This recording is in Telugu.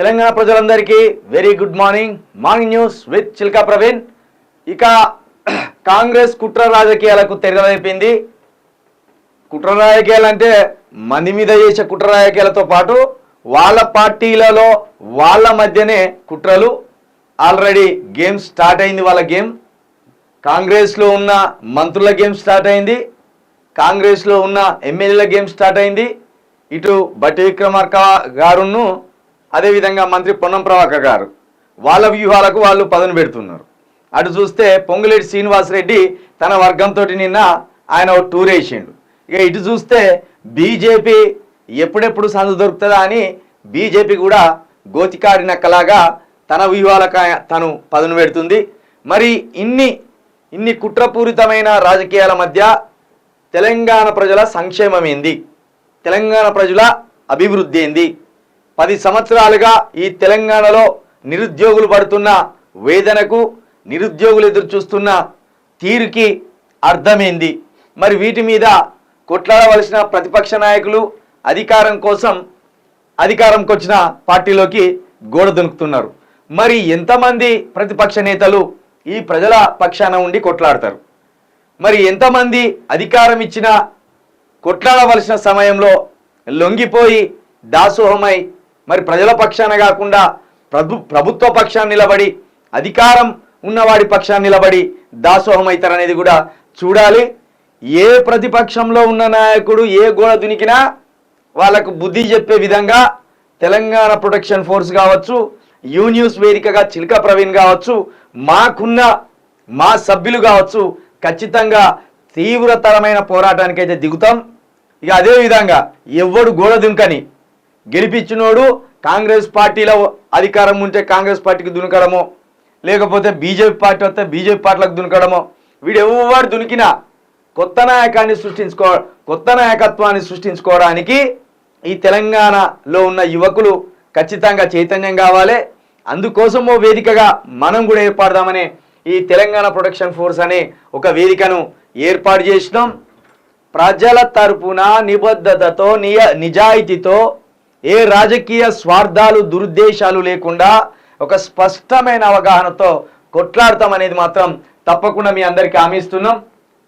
తెలంగాణ ప్రజలందరికీ very good morning morning news with Chilka Praveen ఇక కాంగ్రెస్ కుట్ర రాజకీయాలకు తెరవైపోయింది కుట్ర రాజకీయాలు అంటే మంది మీద చేసే కుట్ర రాజకీయాలతో పాటు వాళ్ళ పార్టీలలో వాళ్ళ మధ్యనే కుట్రలు. ఆల్రెడీ గేమ్ స్టార్ట్ అయింది వాళ్ళ గేమ్ కాంగ్రెస్లో ఉన్న మంత్రుల గేమ్ స్టార్ట్ అయింది. కాంగ్రెస్లో ఉన్న ఎమ్మెల్యేల గేమ్ స్టార్ట్ అయింది. ఇటు బట్టి విక్రమార్క గారును అదేవిధంగా మంత్రి పొన్నం ప్రభాకర్ గారు వాళ్ళ వ్యూహాలకు వాళ్ళు పదును పెడుతున్నారు. అటు చూస్తే పొంగులేటి శ్రీనివాసరెడ్డి తన వర్గంతో నిన్న ఆయన ఒక టూర్ వేసిండు. ఇక ఇటు చూస్తే బీజేపీ ఎప్పుడెప్పుడు సందు దొరుకుతుందా అని బీజేపీ కూడా గోతికాడి నక్కలాగా తన వ్యూహాలకు తను పదును పెడుతుంది. మరి ఇన్ని ఇన్ని కుట్రపూరితమైన రాజకీయాల మధ్య తెలంగాణ ప్రజల సంక్షేమం ఏంది? తెలంగాణ ప్రజల అభివృద్ధి ఏంది? పది సంవత్సరాలుగా ఈ తెలంగాణలో నిరుద్యోగులు పడుతున్న వేదనకు నిరుద్యోగులు ఎదురు చూస్తున్న తీరుకి అర్థమైంది. మరి వీటి మీద కొట్లాడవలసిన ప్రతిపక్ష నాయకులు అధికారం కోసం అధికారంకి వచ్చిన పార్టీలోకి గోడ దునుకుతున్నారు. మరి ఎంతమంది ప్రతిపక్ష నేతలు ఈ ప్రజల పక్షాన ఉండి కొట్లాడతారు? మరి ఎంతమంది అధికారం ఇచ్చిన కొట్లాడవలసిన సమయంలో లొంగిపోయి దాసోహమై మరి ప్రజల పక్షాన కాకుండా ప్రభు ప్రభుత్వ పక్షాన్ని నిలబడి అధికారం ఉన్నవాడి పక్షాన్ని నిలబడి దాసోహం అవుతారనేది కూడా చూడాలి. ఏ ప్రతిపక్షంలో ఉన్న నాయకుడు ఏ గోడ దునికినా వాళ్ళకు బుద్ధి చెప్పే విధంగా తెలంగాణ ప్రొటెక్షన్ ఫోర్స్ కావచ్చు యూ న్యూస్ వేదికగా చిలక ప్రవీణ్ కావచ్చు మాకున్న మా సభ్యులు కావచ్చు ఖచ్చితంగా తీవ్రతరమైన పోరాటానికి అయితే దిగుతాం. ఇక అదే విధంగా ఎవడు గోడ దుంకని గెలిపించినోడు కాంగ్రెస్ పార్టీలో అధికారం ఉంటే కాంగ్రెస్ పార్టీకి దునకడమో? లేకపోతే బీజేపీ పార్టీ వస్తే బీజేపీ పార్టీలకు దునకడమో? వీడు ఎవరు దునికినా కొత్త నాయకాన్ని సృష్టించుకో కొత్త నాయకత్వాన్ని సృష్టించుకోవడానికి ఈ తెలంగాణలో ఉన్న యువకులు ఖచ్చితంగా చైతన్యం కావాలి. అందుకోసం ఓ వేదికగా మనం కూడా ఏర్పడదామనే ఈ తెలంగాణ ప్రొటెక్షన్ ఫోర్స్ అనే ఒక వేదికను ఏర్పాటు చేసినాం. ప్రజల తరపున నిబద్ధతతో నియ నిజాయితీతో ఏ రాజకీయ స్వార్థాలు దురుద్దేశాలు లేకుండా ఒక స్పష్టమైన అవగాహనతో కొట్లాడతాం అనేది మాత్రం తప్పకుండా మీ అందరికీ హామీ ఇస్తున్నాం.